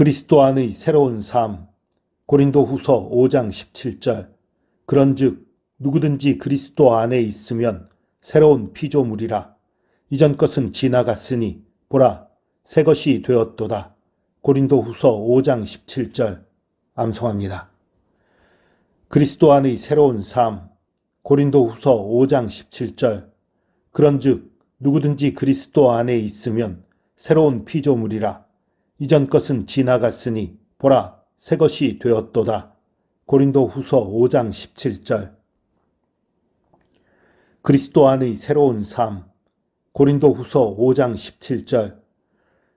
그리스도 안의 새로운 삶. 고린도 후서 5장 17절. 그런즉 누구든지 그리스도 안에 있으면 새로운 피조물이라. 이전 것은 지나갔으니 보라 새 것이 되었도다. 고린도 후서 5장 17절. 암송합니다. 그리스도 안의 새로운 삶. 고린도 후서 5장 17절. 그런즉 누구든지 그리스도 안에 있으면 새로운 피조물이라 이전 것은 지나갔으니 보라 새 것이 되었도다. 고린도 후서 5장 17절. 그리스도 안의 새로운 삶. 고린도 후서 5장 17절.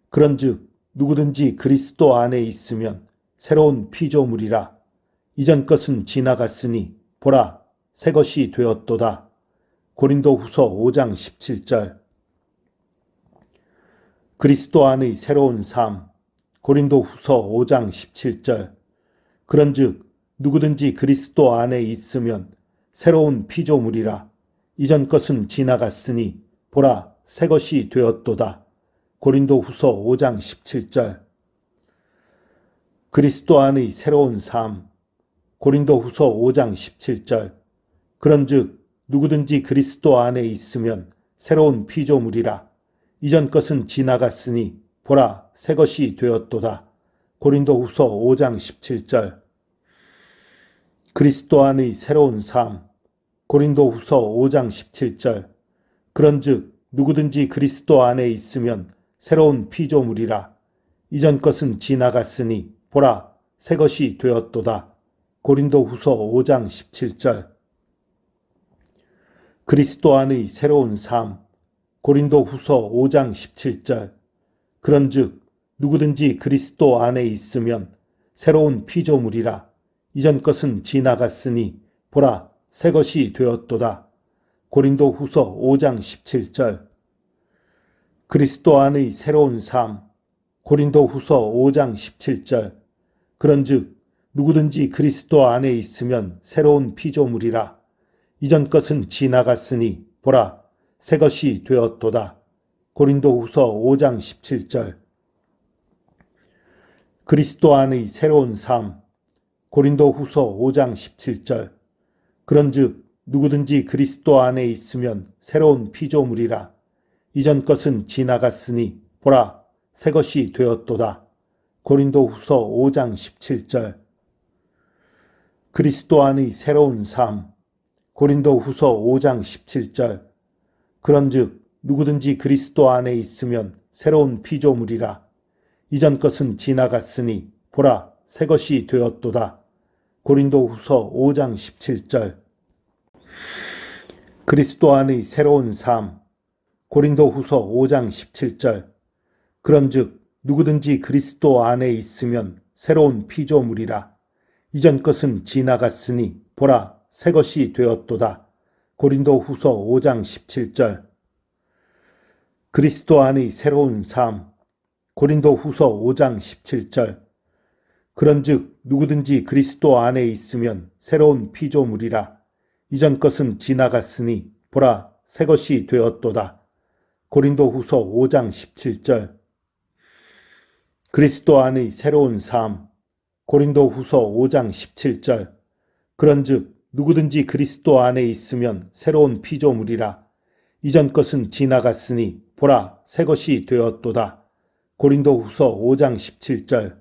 그런즉 누구든지 그리스도 안에 있으면 새로운 피조물이라. 이전 것은 지나갔으니 보라 새 것이 되었도다. 고린도 후서 5장 17절. 그리스도 안의 새로운 삶 고린도 후서 5장 17절. 그런즉 누구든지 그리스도 안에 있으면 새로운 피조물이라. 이전 것은 지나갔으니 보라 새 것이 되었도다. 고린도 후서 5장 17절. 그리스도 안의 새로운 삶. 고린도 후서 5장 17절. 그런즉 누구든지 그리스도 안에 있으면 새로운 피조물이라. 이전 것은 지나갔으니 보라 새 것이 되었도다. 고린도 후서 5장 17절. 그리스도 안의 새로운 삶. 고린도 후서 5장 17절. 그런즉 누구든지 그리스도 안에 있으면 새로운 피조물이라. 이전 것은 지나갔으니 보라 새 것이 되었도다. 고린도 후서 5장 17절. 그리스도 안의 새로운 삶. 고린도 후서 5장 17절 그런즉 누구든지 그리스도 안에 있으면 새로운 피조물이라. 이전 것은 지나갔으니 보라 새 것이 되었도다. 고린도 후서 5장 17절. 그리스도 안의 새로운 삶. 고린도 후서 5장 17절. 그런즉 누구든지 그리스도 안에 있으면 새로운 피조물이라. 이전 것은 지나갔으니 보라 새 것이 되었도다. 고린도 후서 5장 17절. 그리스도 안의 새로운 삶. 고린도 후서 5장 17절. 그런즉 누구든지 그리스도 안에 있으면 새로운 피조물이라. 이전 것은 지나갔으니 보라 새 것이 되었도다. 고린도 후서 5장 17절. 그리스도 안의 새로운 삶. 고린도 후서 5장 17절. 그런즉 누구든지 그리스도 안에 있으면 새로운 피조물이라. 이전 것은 지나갔으니 보라 새 것이 되었도다. 고린도 후서 5장 17절. 그리스도 안의 새로운 삶. 고린도 후서 5장 17절. 그런즉 누구든지 그리스도 안에 있으면 새로운 피조물이라. 이전 것은 지나갔으니 보라 새 것이 되었도다. 고린도 후서 5장 17절 그리스도 안의 새로운 삶. 고린도 후서 5장 17절. 그런즉 누구든지 그리스도 안에 있으면 새로운 피조물이라. 이전 것은 지나갔으니 보라 새 것이 되었도다. 고린도 후서 5장 17절. 그리스도 안의 새로운 삶. 고린도 후서 5장 17절. 그런즉 누구든지 그리스도 안에 있으면 새로운 피조물이라. 이전 것은 지나갔으니 보라 새 것이 되었도다. 고린도 후서 5장 17절.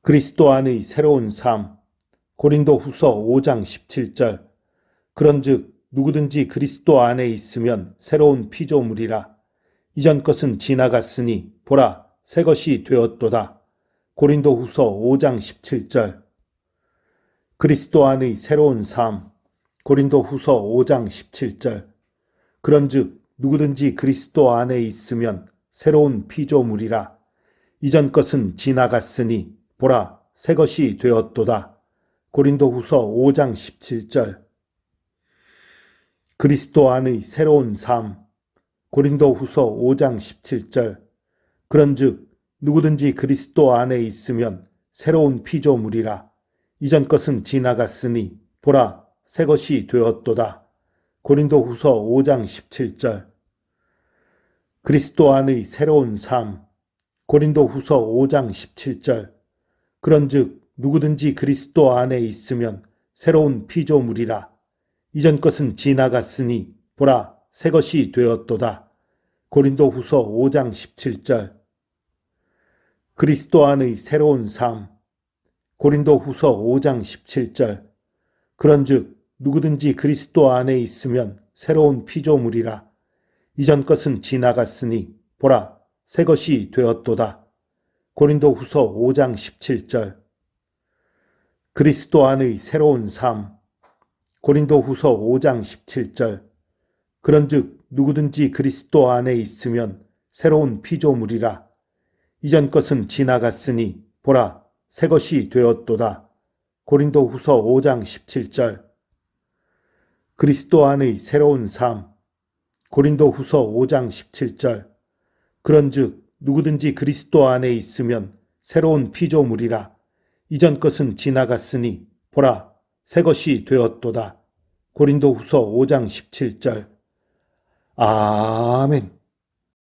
그리스도 안의 새로운 삶. 고린도 후서 5장 17절. 그런즉 누구든지 그리스도 안에 있으면 새로운 피조물이라. 이전 것은 지나갔으니 보라 새 것이 되었도다. 고린도 후서 5장 17절. 그리스도 안의 새로운 삶. 고린도 후서 5장 17절. 그런즉 누구든지 그리스도 안에 있으면 새로운 피조물이라. 이전 것은 지나갔으니 보라 새 것이 되었도다. 고린도 후서 5장 17절. 그리스도 안의 새로운 삶. 고린도 후서 5장 17절. 그런즉 누구든지 그리스도 안에 있으면 새로운 피조물이라. 이전 것은 지나갔으니 보라 새 것이 되었도다. 고린도 후서 5장 17절 그리스도 안의 새로운 삶 고린도 후서 5장 17절. 그런즉 누구든지 그리스도 안에 있으면 새로운 피조물이라. 이전 것은 지나갔으니 보라 새 것이 되었도다. 고린도 후서 5장 17절. 그리스도 안의 새로운 삶. 고린도 후서 5장 17절. 그런즉 누구든지 그리스도 안에 있으면 새로운 피조물이라. 이전 것은 지나갔으니 보라 새 것이 되었도다. 고린도 후서 5장 17절. 그리스도 안의 새로운 삶. 고린도 후서 5장 17절. 그런즉 누구든지 그리스도 안에 있으면 새로운 피조물이라. 이전 것은 지나갔으니 보라 새 것이 되었도다. 고린도 후서 5장 17절. 그리스도 안의 새로운 삶. 고린도 후서 5장 17절. 그런 즉 누구든지 그리스도 안에 있으면 새로운 피조물이라. 이전 것은 지나갔으니 보라 새 것이 되었도다. 고린도 후서 5장 17절. 아멘.